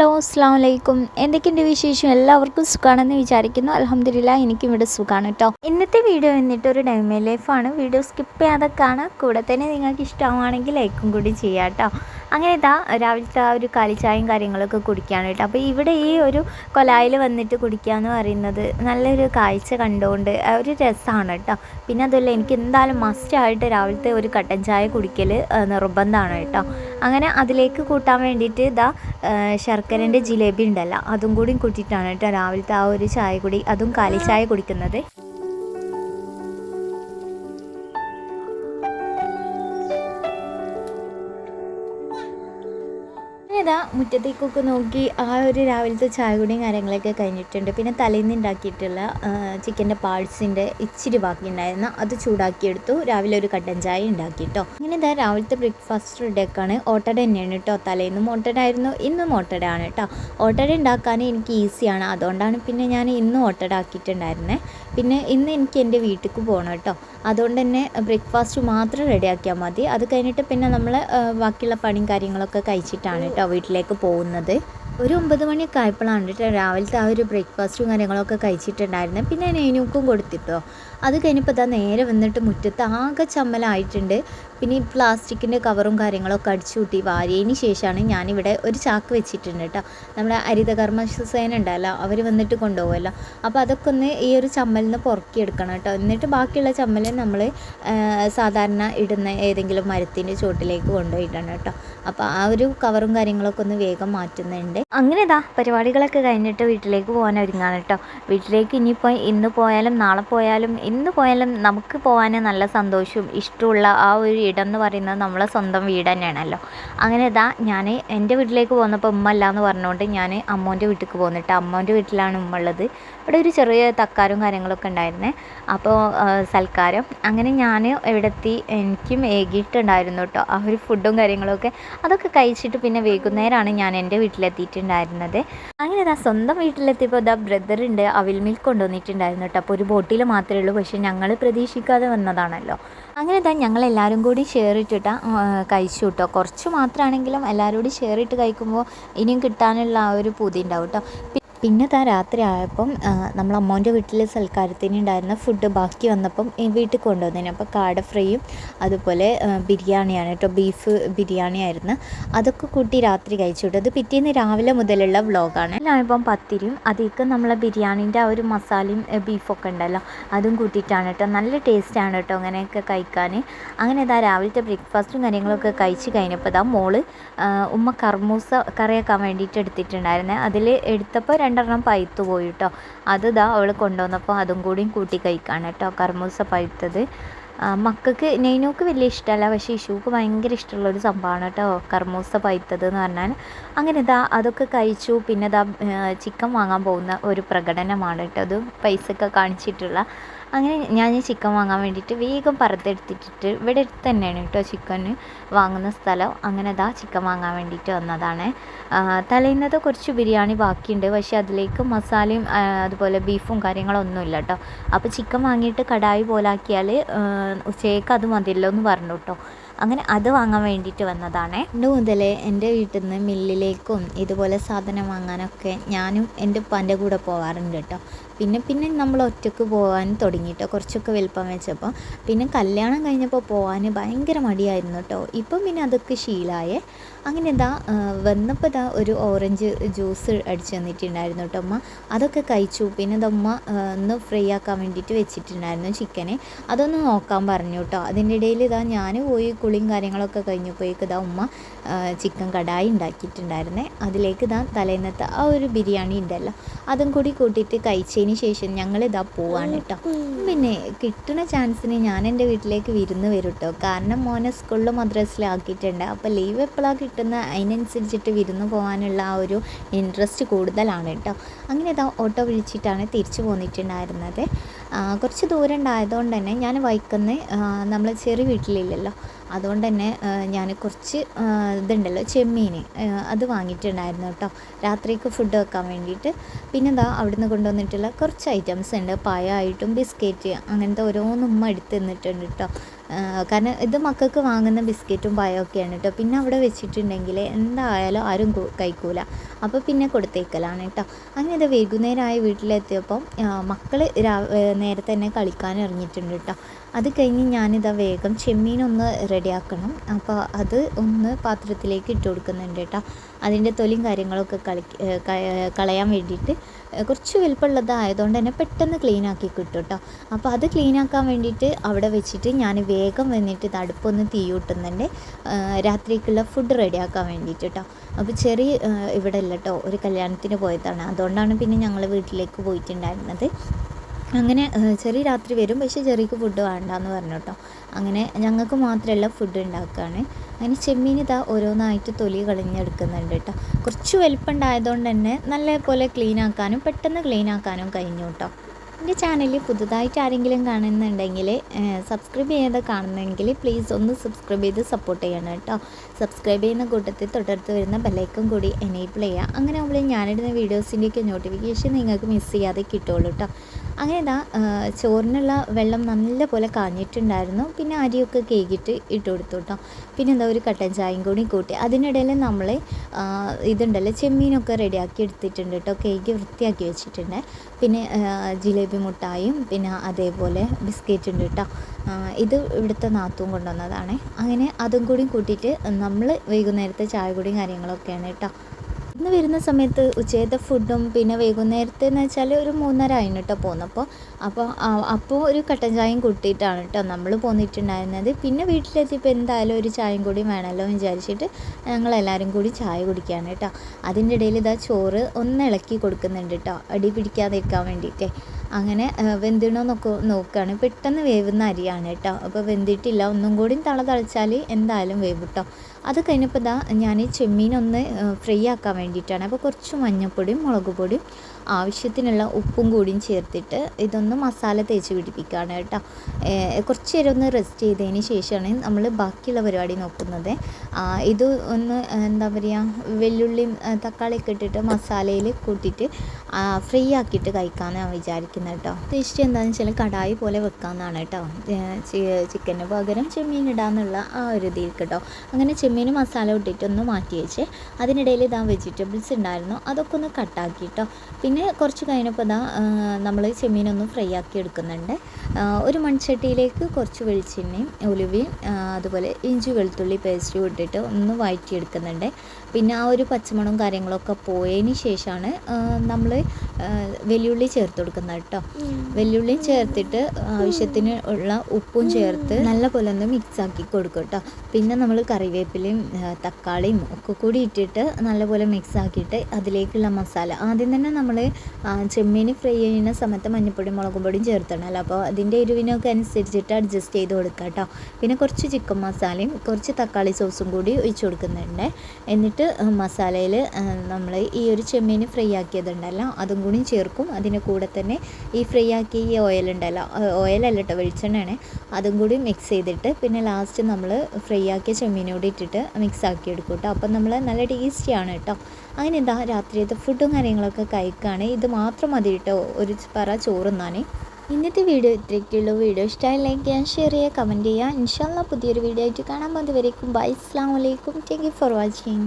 Hello അസ്സാം വലൈക്കും എന്തൊക്കെയുണ്ട് വിശേഷം? എല്ലാവർക്കും സുഖമാണെന്ന് വിചാരിക്കുന്നു. അലഹമ്മദില്ല എനിക്കും ഇവിടെ സുഖമാണ് കേട്ടോ ഇന്നത്തെ വീഡിയോ എന്നിട്ട് ഒരു ഡൈമേ ലൈഫാണ്. വീഡിയോ സ്കിപ്പ് ചെയ്യാതെ കാണാം കൂടെ തന്നെ നിങ്ങൾക്ക് ഇഷ്ടമാണെങ്കിൽ ലൈക്കും കൂടി ചെയ്യാം കേട്ടോ. അങ്ങനെ ഇതാ രാവിലത്തെ ആ ഒരു കാലിച്ചായും കാര്യങ്ങളൊക്കെ കുടിക്കുകയാണ് കേട്ടോ. അപ്പോൾ ഇവിടെ ഈ ഒരു കൊലായിൽ വന്നിട്ട് കുടിക്കുക എന്ന് പറയുന്നത് നല്ലൊരു കാഴ്ച കണ്ടുകൊണ്ട് ഒരു രസമാണ് കേട്ടോ. പിന്നെ അതുമല്ല എനിക്ക് എന്തായാലും മസ്റ്റായിട്ട് രാവിലത്തെ ഒരു കട്ടൻ ചായ കുടിക്കൽ നിർബന്ധമാണ് കേട്ടോ. അങ്ങനെ അതിലേക്ക് കൂട്ടാൻ വേണ്ടിയിട്ട് ഇതാ ശർക്കരന്റെ ജിലേബി ഉണ്ടല്ലോ അതും കൂടി കൂട്ടിയിട്ടാണ് കേട്ടോ രാവിലത്തെ ആ ഒരു ചായ കുടി അതും കാലിച്ചായ കുടിക്കുന്നത്. മുറ്റത്തേക്കൊക്കെ നോക്കി ആ ഒരു രാവിലത്തെ ചായ കുടിയും കാര്യങ്ങളൊക്കെ കഴിഞ്ഞിട്ടുണ്ട്. പിന്നെ തലേന്ന് ഉണ്ടാക്കിയിട്ടുള്ള ചിക്കന്റെ പാർട്സിന്റെ ഇച്ചിരി ബാക്കി ഉണ്ടായിരുന്നു. അത് ചൂടാക്കിയെടുത്തു. രാവിലെ ഒരു കട്ടൻ ചായ ഉണ്ടാക്കി കേട്ടോ ഇങ്ങനെ ഇതാ രാവിലത്തെ ബ്രേക്ക്ഫാസ്റ്റ് റെഡിയാക്കാണ്. ഓട്ടട തന്നെയാണ് കേട്ടോ തലേന്നും ഓട്ടട ആയിരുന്നു ഇന്നും ഓട്ടട ആണ് കേട്ടോ ഓട്ടട ഉണ്ടാക്കാൻ എനിക്ക് ഈസിയാണ്. അതുകൊണ്ടാണ് പിന്നെ ഞാൻ ഇന്നും ഓട്ടട ആക്കിയിട്ടുണ്ടായിരുന്നത് പിന്നെ ഇന്ന് എനിക്ക് എന്റെ വീട്ടിലേക്ക് പോകണം കേട്ടോ അതുകൊണ്ട് തന്നെ ബ്രേക്ക്ഫാസ്റ്റ് മാത്രം റെഡിയാക്കിയാൽ മതി. അത് കഴിഞ്ഞിട്ട് പിന്നെ നമ്മൾ ബാക്കിയുള്ള പണിയും കാര്യങ്ങളൊക്കെ കഴിച്ചിട്ടാണ് കേട്ടോ വീട്ടിലേക്ക് പോകുന്നത്. ഒരു ഒമ്പത് മണിയൊക്കെ ആയപ്പോഴാണ് കേട്ടോ രാവിലത്തെ ആ ഒരു ബ്രേക്ക്ഫാസ്റ്റും കാര്യങ്ങളൊക്കെ കഴിച്ചിട്ടുണ്ടായിരുന്നത്. പിന്നെ നെയ്നൂക്കും കൊടുത്തിട്ടോ. അത് കഴിഞ്ഞപ്പോൾ ഇതാ നേരെ വന്നിട്ട് മുറ്റത്ത് ആകെ ചമ്മലായിട്ടുണ്ട്. പിന്നെ ഈ പ്ലാസ്റ്റിക്കിന്റെ കവറും കാര്യങ്ങളൊക്കെ അടിച്ചു കൂട്ടി വാരിയതിന് ശേഷമാണ് ഞാനിവിടെ ഒരു ചാക്ക് വെച്ചിട്ടുണ്ട് കേട്ടോ. നമ്മുടെ ഹരിതകർമ്മ സേന ഉണ്ടല്ലോ അവർ വന്നിട്ട് കൊണ്ടുപോകുമല്ലോ അപ്പോൾ അതൊക്കെ ഒന്ന് ഈ ഒരു ചമ്മലിൽ നിന്ന് പുറക്കിയെടുക്കണം കേട്ടോ. എന്നിട്ട് ബാക്കിയുള്ള ചമ്മൽ നമ്മൾ സാധാരണ ഇടുന്ന ഏതെങ്കിലും മരത്തിന്റെ ചുവട്ടിലേക്ക് കൊണ്ടുപോയിട്ടാണ് കേട്ടോ. അപ്പോൾ ആ ഒരു കവറും കാര്യങ്ങളൊക്കെ ഒന്ന് വേഗം മാറ്റുന്നുണ്ട്. അങ്ങനെ ഇതാ പരിപാടികളൊക്കെ കഴിഞ്ഞിട്ട് വീട്ടിലേക്ക് പോകാൻ ഒരുങ്ങാണ് കേട്ടോ. വീട്ടിലേക്ക് ഇനിയിപ്പോൾ ഇന്ന് പോയാലും നാളെ പോയാലും ഇന്ന് പോയാലും നമുക്ക് പോകാൻ നല്ല സന്തോഷവും ഇഷ്ടമുള്ള ആ ഒരു ഇടം എന്ന് പറയുന്നത് നമ്മളെ സ്വന്തം വീട് തന്നെയാണല്ലോ. അങ്ങനെ ഇതാ ഞാൻ എന്റെ വീട്ടിലേക്ക് പോകുന്നപ്പോൾ ഉമ്മ അല്ല എന്ന് പറഞ്ഞുകൊണ്ട് ഞാൻ അമ്മോന്റെ വീട്ടിലേക്ക് പോകുന്നിട്ട് അമ്മോന്റെ വീട്ടിലാണ് ഉമ്മ ഉള്ളത്. ഇവിടെ ഒരു ചെറിയ തക്കാരും കാര്യങ്ങളൊക്കെ ഉണ്ടായിരുന്നേ. അപ്പോൾ സൽക്കാരം. അങ്ങനെ ഞാൻ ഇവിടെ എത്തി എനിക്കും ഏകിയിട്ടുണ്ടായിരുന്നു കേട്ടോ ആ ഒരു ഫുഡും കാര്യങ്ങളൊക്കെ അതൊക്കെ കഴിച്ചിട്ട് പിന്നെ വൈകുന്നേരമാണ് ഞാൻ എന്റെ വീട്ടിലെത്തിയിട്ടുണ്ടായിരുന്നത്. അങ്ങനെ ഇതാ സ്വന്തം വീട്ടിലെത്തിയപ്പോൾ ഇതാ ബ്രദറുണ്ട് അവിൽ മിൽക്ക് കൊണ്ടുവന്നിട്ടുണ്ടായിരുന്നു കേട്ടോ അപ്പോൾ ഒരു ബോട്ടിൽ മാത്രമേ ഉള്ളൂ. പക്ഷേ ഞങ്ങൾ പ്രതീക്ഷിക്കാതെ വന്നതാണല്ലോ. അങ്ങനെ തന്നെ ഞങ്ങൾ എല്ലാവരും കൂടി ഷെയർ ഇട്ടിട്ട് കഴിച്ചു കേട്ടോ കുറച്ച് മാത്രമാണെങ്കിലും എല്ലാവരും കൂടി ഷെയർ ഇട്ട് കഴിക്കുമ്പോൾ ഇനിയും കിട്ടാനുള്ള ആ ഒരു പൂതി ഉണ്ടാവും കേട്ടോ പിന്നെ താ രാത്രി ആയപ്പം നമ്മൾ അമ്മോന്റെ വീട്ടിൽ സൽക്കാരത്തിന് ഉണ്ടായിരുന്ന ഫുഡ് ബാക്കി വന്നപ്പം വീട്ടിൽ കൊണ്ടുവന്നതിന് അപ്പോൾ കാട ഫ്രൈയും അതുപോലെ ബിരിയാണിയാണ് കേട്ടോ. ബീഫ് ബിരിയാണി ആയിരുന്നു അതൊക്കെ കൂട്ടി രാത്രി കഴിച്ചു കേട്ടോ അത് പിറ്റേന്ന് രാവിലെ മുതലുള്ള വ്ളോഗാണ് ഇപ്പം പത്തിരിയും അതിലേക്ക് നമ്മളെ ബിരിയാണീന്റെ ആ ഒരു മസാലയും ബീഫൊക്കെ ഉണ്ടല്ലോ അതും കൂട്ടിയിട്ടാണ് കേട്ടോ. നല്ല ടേസ്റ്റാണ് കേട്ടോ അങ്ങനെയൊക്കെ കഴിക്കാൻ. അങ്ങനെ ഇതാ രാവിലത്തെ ബ്രേക്ക്ഫാസ്റ്റും കാര്യങ്ങളൊക്കെ കഴിച്ച് കഴിഞ്ഞപ്പോൾ ഇതാ മോൾ ഉമ്മ കർമൂസ കറിയാക്കാൻ വേണ്ടിയിട്ട് എടുത്തിട്ടുണ്ടായിരുന്നേ. അതിൽ എടുത്തപ്പോൾ രണ്ടെണ്ണം പഴുത്തു പോയി കേട്ടോ അത് ഇതാ അവൾ കൊണ്ടുവന്നപ്പോൾ അതും കൂടിയും കൂട്ടി കഴിക്കാണ് കേട്ടോ. കർമൂസ പഴുത്തത്. മക്കൾക്ക് നെയ്നൂക്ക് വലിയ ഇഷ്ടമല്ല പക്ഷേ ഇഷൂക്ക് ഭയങ്കര ഇഷ്ടമുള്ളൊരു സംഭവമാണ് കേട്ടോ കർമൂസ പഴുത്തത് എന്ന് പറഞ്ഞാൽ അങ്ങനെ ഇതാ അതൊക്കെ കഴിച്ചു. പിന്നെ ഇതാ ചിക്കൻ വാങ്ങാൻ പോകുന്ന ഒരു പ്രകടനമാണ് കേട്ടോ. അത് പൈസയൊക്കെ കാണിച്ചിട്ടുള്ള അങ്ങനെ ഞാൻ ചിക്കൻ വാങ്ങാൻ വേണ്ടിയിട്ട് വേഗം പറത്തെടുത്തിട്ടിട്ട് ഇവിടെ അടുത്ത് തന്നെയാണ് കേട്ടോ ചിക്കൻ വാങ്ങുന്ന സ്ഥലം. അങ്ങനെ ദാ ചിക്കൻ വാങ്ങാൻ വേണ്ടിയിട്ട് വന്നതാണ്. തലേന്നത് കുറച്ച് ബിരിയാണി ബാക്കിയുണ്ട്. പക്ഷേ അതിലേക്ക് മസാലയും അതുപോലെ ബീഫും കാര്യങ്ങളൊന്നും ഇല്ല കേട്ടോ. അപ്പോൾ ചിക്കൻ വാങ്ങിയിട്ട് കടായി പോലാക്കിയാൽ ഉച്ചയ്ക്ക് അത് മതിയല്ലോ എന്ന് പറഞ്ഞു കേട്ടോ. അങ്ങനെ അത് വാങ്ങാൻ വേണ്ടിയിട്ട് വന്നതാണ്. പണ്ട് മുതലേ എന്റെ വീട്ടിൽ നിന്ന് മില്ലിലേക്കും ഇതുപോലെ സാധനം വാങ്ങാനൊക്കെ ഞാനും എന്റെ ഉപ്പാന്റെ കൂടെ പോവാറുണ്ട് കേട്ടോ. പിന്നെ പിന്നെ നമ്മൾ ഒറ്റയ്ക്ക് പോകാൻ തുടങ്ങിയിട്ടോ കുറച്ചൊക്കെ വലുപ്പം വെച്ചപ്പോൾ പിന്നെ കല്യാണം കഴിഞ്ഞപ്പോൾ പോകാൻ ഭയങ്കര മടിയായിരുന്നു കേട്ടോ. ഇപ്പം പിന്നെ അതൊക്കെ ശീലമായേ അങ്ങനെ ഇതാ വന്നപ്പോൾ ഇതാ ഒരു ഓറഞ്ച് ജ്യൂസ് അടിച്ചു തന്നിട്ടുണ്ടായിരുന്നു കേട്ടോ അമ്മ അതൊക്കെ കഴിച്ചു. പിന്നെ ഇതമ്മ ഒന്ന് ഫ്രൈ ആക്കാൻ വേണ്ടിയിട്ട് വെച്ചിട്ടുണ്ടായിരുന്നു ചിക്കനെ. അതൊന്ന് നോക്കാൻ പറഞ്ഞു കേട്ടോ. അതിന്റെ ഇടയിൽ ഇതാ ഞാൻ പോയി കുളിയും കാര്യങ്ങളൊക്കെ കഴിഞ്ഞപ്പോഴേക്ക് ഇതാ ഉമ്മ ചിക്കൻ കടായി ഉണ്ടാക്കിയിട്ടുണ്ടായിരുന്നേ. അതിലേക്ക് ഇതാ തലേന്നത്തെ ആ ഒരു ബിരിയാണി ഉണ്ടല്ലോ അതും കൂടി കൂട്ടിയിട്ട് കഴിച്ചതിന് ശേഷം ഞങ്ങൾ ഇതാ പോവാണ് കേട്ടോ. പിന്നെ കിട്ടുന്ന ചാൻസിന് ഞാൻ എന്റെ വീട്ടിലേക്ക് വിരുന്ന് വരും കേട്ടോ. കാരണം മോനെ സ്കൂളിൽ മദ്രസിലാക്കിയിട്ടുണ്ട് അപ്പോൾ ലീവ് എപ്പോഴാണ് കിട്ടുന്ന അതിനനുസരിച്ചിട്ട് വിരുന്ന് പോകാനുള്ള ആ ഒരു ഇൻട്രസ്റ്റ് കൂടുതലാണ് കേട്ടോ. അങ്ങനെ ഇതാ ഓട്ടോ വിളിച്ചിട്ടാണ് തിരിച്ചു പോന്നിട്ടുണ്ടായിരുന്നത്. കുറച്ച് ദൂരം ഉണ്ടായതുകൊണ്ട് തന്നെ ഞാൻ വൈക്കുന്ന നമ്മൾ ചെറിയ വീട്ടിലില്ലല്ലോ. അതുകൊണ്ട് തന്നെ ഞാൻ കുറച്ച് ഇതുണ്ടല്ലോ ചെമ്മീൻ അത് വാങ്ങിയിട്ടുണ്ടായിരുന്നു കേട്ടോ. രാത്രിക്ക് ഫുഡ് വെക്കാൻ വേണ്ടിയിട്ട്. പിന്നെ എന്താ അവിടുന്ന് കൊണ്ടുവന്നിട്ടുള്ള കുറച്ച് ഐറ്റംസ് ഉണ്ട്. പഴമായിട്ടും ബിസ്ക്കറ്റ് അങ്ങനത്തെ ഓരോന്നും എടുത്ത് തന്നിട്ടുണ്ട് കേട്ടോ. കാരണം ഇത് മക്കൾക്ക് വാങ്ങുന്ന ബിസ്ക്കറ്റും പഴമൊക്കെയാണ് കേട്ടോ. പിന്നെ അവിടെ വെച്ചിട്ടുണ്ടെങ്കിൽ എന്തായാലും ആരും കഴിക്കൂല. അപ്പോൾ പിന്നെ കൊടുത്തേക്കലാണ് കേട്ടോ. അങ്ങനെ ഇത് വൈകുന്നേരമായി വീട്ടിലെത്തിയപ്പം മക്കൾ നേരത്തെ തന്നെ കളിക്കാൻ ഇറങ്ങിയിട്ടുണ്ട് കേട്ടോ. അത് കഴിഞ്ഞ് ഞാനിതാ വേഗം ചെമ്മീനൊന്ന് റെഡിയാക്കണം. അപ്പോൾ അത് ഒന്ന് പാത്രത്തിലേക്ക് ഇട്ട് കൊടുക്കുന്നുണ്ട് കേട്ടോ. അതിന്റെ തൊലിയും കാര്യങ്ങളൊക്കെ കളി കളയാൻ വേണ്ടിയിട്ട് കുറച്ച് വലുപ്പമുള്ളതായതുകൊണ്ട് തന്നെ പെട്ടെന്ന് ക്ലീൻ ആക്കി കിട്ടും കേട്ടോ അപ്പോൾ അത് ക്ലീൻ ആക്കാൻ വേണ്ടിയിട്ട് അവിടെ വെച്ചിട്ട് ഞാൻ വേഗം വന്നിട്ട് ഇത് അടുപ്പൊന്ന് തീ കൂട്ടുന്നുണ്ട്. രാത്രിക്കുള്ള ഫുഡ് റെഡിയാക്കാൻ വേണ്ടിയിട്ട് കേട്ടോ അപ്പോൾ ചെറിയ ഇവിടെ ഇല്ല കേട്ടോ ഒരു കല്യാണത്തിന് പോയതാണ്. അതുകൊണ്ടാണ് പിന്നെ ഞങ്ങൾ വീട്ടിലേക്ക് പോയിട്ടുണ്ടായിരുന്നത്. അങ്ങനെ ചെറിയ രാത്രി വരും. പക്ഷേ ചെറിയക്ക് ഫുഡ് വേണ്ടാന്ന് പറഞ്ഞു കേട്ടോ അങ്ങനെ ഞങ്ങൾക്ക് മാത്രമല്ല ഫുഡ് ഉണ്ടാക്കുകയാണ് അങ്ങനെ ചെമ്മീൻ ഇതാ ഓരോന്നായിട്ട് തൊലി കളഞ്ഞെടുക്കുന്നുണ്ട് കേട്ടോ കുറച്ച് വലിപ്പമുണ്ടായതുകൊണ്ട് തന്നെ നല്ല പോലെ ക്ലീൻ ആക്കാനും പെട്ടെന്ന് ക്ലീൻ ആക്കാനും കഴിഞ്ഞു കേട്ടോ എന്റെ ചാനൽ പുതുതായിട്ട് ആരെങ്കിലും കാണുന്നുണ്ടെങ്കിൽ സബ്സ്ക്രൈബ് ചെയ്യാതെ കാണുന്നെങ്കിൽ പ്ലീസ് ഒന്ന് സബ്സ്ക്രൈബ് ചെയ്ത് സപ്പോർട്ട് ചെയ്യണം കേട്ടോ സബ്സ്ക്രൈബ് ചെയ്യുന്ന കൂട്ടത്തിൽ തൊട്ടടുത്ത് വരുന്ന ബെല്ലൈക്കും കൂടി എനേബിൾ ചെയ്യുക. അങ്ങനെ ആകുമ്പോൾ ഞാനിടുന്ന വീഡിയോസിന്റെയൊക്കെ നോട്ടിഫിക്കേഷൻ നിങ്ങൾക്ക് മിസ് ചെയ്യാതെ കിട്ടുള്ളൂ കേട്ടോ അങ്ങനെ ഇതാ ചോറിനുള്ള വെള്ളം നല്ല പോലെ കാഞ്ഞിട്ടുണ്ടായിരുന്നു പിന്നെ അരിയൊക്കെ കേക്കിട്ട് ഇട്ട് കൊടുത്തു കേട്ടോ പിന്നെ എന്താ ഒരു കട്ടൻ ചായയും കൂടി കൂട്ടി. അതിനിടയിൽ നമ്മൾ ഇതുണ്ടല്ലോ ചെമ്മീനൊക്കെ റെഡിയാക്കി എടുത്തിട്ടുണ്ട് കേട്ടോ. കേക്ക് വൃത്തിയാക്കി വെച്ചിട്ടുണ്ട്. പിന്നെ ജിലേബി മുട്ടായും പിന്നെ അതേപോലെ ബിസ്ക്കറ്റ് ഉണ്ട് കേട്ടോ. ഇത് ഇവിടുത്തെ നാത്തും കൊണ്ടുവന്നതാണ്. അങ്ങനെ അതും കൂടി കൂട്ടിയിട്ട് നമ്മൾ വൈകുന്നേരത്തെ ചായ കൂടിയും കാര്യങ്ങളൊക്കെയാണ് കേട്ടോ. ഇന്ന് വരുന്ന സമയത്ത് ഉച്ചയത്തെ ഫുഡും പിന്നെ വൈകുന്നേരത്തെ എന്ന് വെച്ചാൽ ഒരു മൂന്നര ആയിരുന്നു കേട്ടോ പോന്നപ്പോൾ അപ്പോൾ അപ്പോൾ ഒരു കട്ടൻ ചായയും കൂട്ടിയിട്ടാണ് കേട്ടോ നമ്മൾ പോന്നിട്ടുണ്ടായിരുന്നത്. പിന്നെ വീട്ടിലെത്തിയപ്പോൾ എന്തായാലും ഒരു ചായയും കൂടി വേണമല്ലോ എന്ന് വിചാരിച്ചിട്ട് ഞങ്ങളെല്ലാവരും കൂടി ചായ കുടിക്കുകയാണ് കേട്ടോ അതിന്റെ ഇടയിൽ ഇതാ ചോറ് ഒന്ന് ഇളക്കി കൊടുക്കുന്നുണ്ട് കേട്ടോ അടി പിടിക്കാതിരിക്കാൻ വേണ്ടിയിട്ടേ. അങ്ങനെ വെന്തിണോ നോക്കോ നോക്കുകയാണ് പെട്ടെന്ന് വേവുന്ന അരിയാണ് കേട്ടോ അപ്പോൾ വെന്തിട്ടില്ല. ഒന്നും കൂടി തള തളിച്ചാൽ എന്തായാലും വേവും കേട്ടോ അത് കഴിഞ്ഞപ്പോൾ ഇതാ ഞാൻ ചെമ്മീനൊന്ന് ഫ്രൈ ആക്കാൻ വേണ്ടിയിട്ടാണ്. അപ്പോൾ കുറച്ച് മഞ്ഞൾപ്പൊടിയും മുളക് പൊടിയും ആവശ്യത്തിനുള്ള ഉപ്പും കൂടിയും ചേർത്തിട്ട് ഇതൊന്ന് മസാല തേച്ച് പിടിപ്പിക്കുകയാണ് കേട്ടോ. കുറച്ച് നേരം ഒന്ന് റെസ്റ്റ് ചെയ്തതിന് ശേഷമാണ് നമ്മൾ ബാക്കിയുള്ള പരിപാടി നോക്കുന്നത്. ഇത് ഒന്ന് എന്താ പറയുക വെല്ലുള്ളിയും തക്കാളിയൊക്കെ ഇട്ടിട്ട് മസാലയിൽ കൂട്ടിയിട്ട് ഫ്രൈ ആക്കിയിട്ട് കഴിക്കാമെന്നാണ് വിചാരിക്കുന്നത് കേട്ടോ. ടേസ്റ്റ് എന്താണെന്ന് വെച്ചാൽ കടായി പോലെ വെക്കാമെന്നാണ് കേട്ടോ. ചിക്കന് പകരം ചെമ്മീൻ ഇടാന്നുള്ള ആ ഒരു ഇതിൽ കേട്ടോ. അങ്ങനെ ചെമ്മീൻ മസാല ഇട്ടിട്ടൊന്ന് മാറ്റി വെച്ച് അതിനിടയിൽ ഇതാ വെജിറ്റബിൾസ് ഉണ്ടായിരുന്നു. അതൊക്കെ ഒന്ന് കട്ടാക്കി കേട്ടോ പിന്നെ കുറച്ച് കഴിഞ്ഞപ്പോൾ ഇതാ നമ്മൾ ചെമ്മീനൊന്ന് ഫ്രൈ ആക്കി എടുക്കുന്നുണ്ട്. ഒരു മൺചട്ടിയിലേക്ക് കുറച്ച് വെളിച്ചെണ്ണയും ഉലുവയും അതുപോലെ ഇഞ്ചി വെളുത്തുള്ളി പേസ്റ്റ് ഇട്ടിട്ട് ഒന്ന് വഴറ്റിയെടുക്കുന്നുണ്ട്. പിന്നെ ആ ഒരു പച്ചമണവും കാര്യങ്ങളൊക്കെ പോയതിന് ശേഷമാണ് നമ്മൾ വെല്ലുള്ളി ചേർത്ത് കൊടുക്കുന്നത് കേട്ടോ. വെല്ലുള്ളി ചേർത്തിട്ട് ആവശ്യത്തിന് ഉള്ള ഉപ്പും ചേർത്ത് നല്ല പോലെ ഒന്ന് മിക്സ് ആക്കി കൊടുക്കും കേട്ടോ. പിന്നെ നമ്മൾ കറിവേപ്പിലയും തക്കാളിയും ഒക്കെ കൂടി ഇട്ടിട്ട് നല്ലപോലെ മിക്സ് ആക്കിയിട്ട് അതിലേക്കുള്ള മസാല. ആദ്യം തന്നെ നമ്മൾ ചെമ്മീൻ ഫ്രൈ ചെയ്യുന്ന സമയത്ത് മഞ്ഞൾപ്പൊടിയും മുളകും പൊടിയും ചേർത്തണമല്ലോ അപ്പോൾ അതിന്റെ എരിവിനൊക്കെ അനുസരിച്ചിട്ട് അഡ്ജസ്റ്റ് ചെയ്ത് കൊടുക്കുക കേട്ടോ പിന്നെ കുറച്ച് ചിക്കൻ മസാലയും കുറച്ച് തക്കാളി സോസും കൂടി ഒഴിച്ചു കൊടുക്കുന്നുണ്ട്. എന്നിട്ട് മസാലയിൽ നമ്മൾ ഈ ഒരു ചെമ്മീൻ ഫ്രൈ ആക്കിയതുണ്ടല്ലോ അതും കൂടി ചേർക്കും. അതിന്റെ കൂടെ തന്നെ ഈ ഫ്രൈ ആക്കിയ ഈ ഓയിൽ ഉണ്ടല്ലോ ഓയിലല്ല വെളിച്ചെണ്ണയാണ്. അതും കൂടി മിക്സ് ചെയ്തിട്ട് പിന്നെ ലാസ്റ്റ് നമ്മൾ ഫ്രൈ ആക്കിയ ചെമ്മീനോട് ഇട്ടിട്ട് മിക്സ് ആക്കി എടുക്കും കേട്ടോ. അപ്പം നമ്മൾ നല്ല ടേസ്റ്റിയാണ് കേട്ടോ. അങ്ങനെ എന്താ രാത്രിയത്തെ ഫുഡും കാര്യങ്ങളൊക്കെ കഴിക്കുകയാണ് ഇത് മാത്രം മതി കേട്ടോ ഒരു പറ ചോറുന്നാണേ ഇന്നത്തെ വീഡിയോ ഇത്രയ്ക്കുള്ളൂ വീഡിയോ ഇഷ്ടമായി ലൈക്ക് ചെയ്യാൻ ഷെയർ ചെയ്യുക കമന്റ് ചെയ്യുക ഇൻഷാല്ല പുതിയൊരു വീഡിയോ ആയിട്ട് കാണാൻ പോകുന്നവരേക്കും ബൈ. അസ്സാം വലൈക്കും താങ്ക് യു ഫോർ വാച്ചിങ്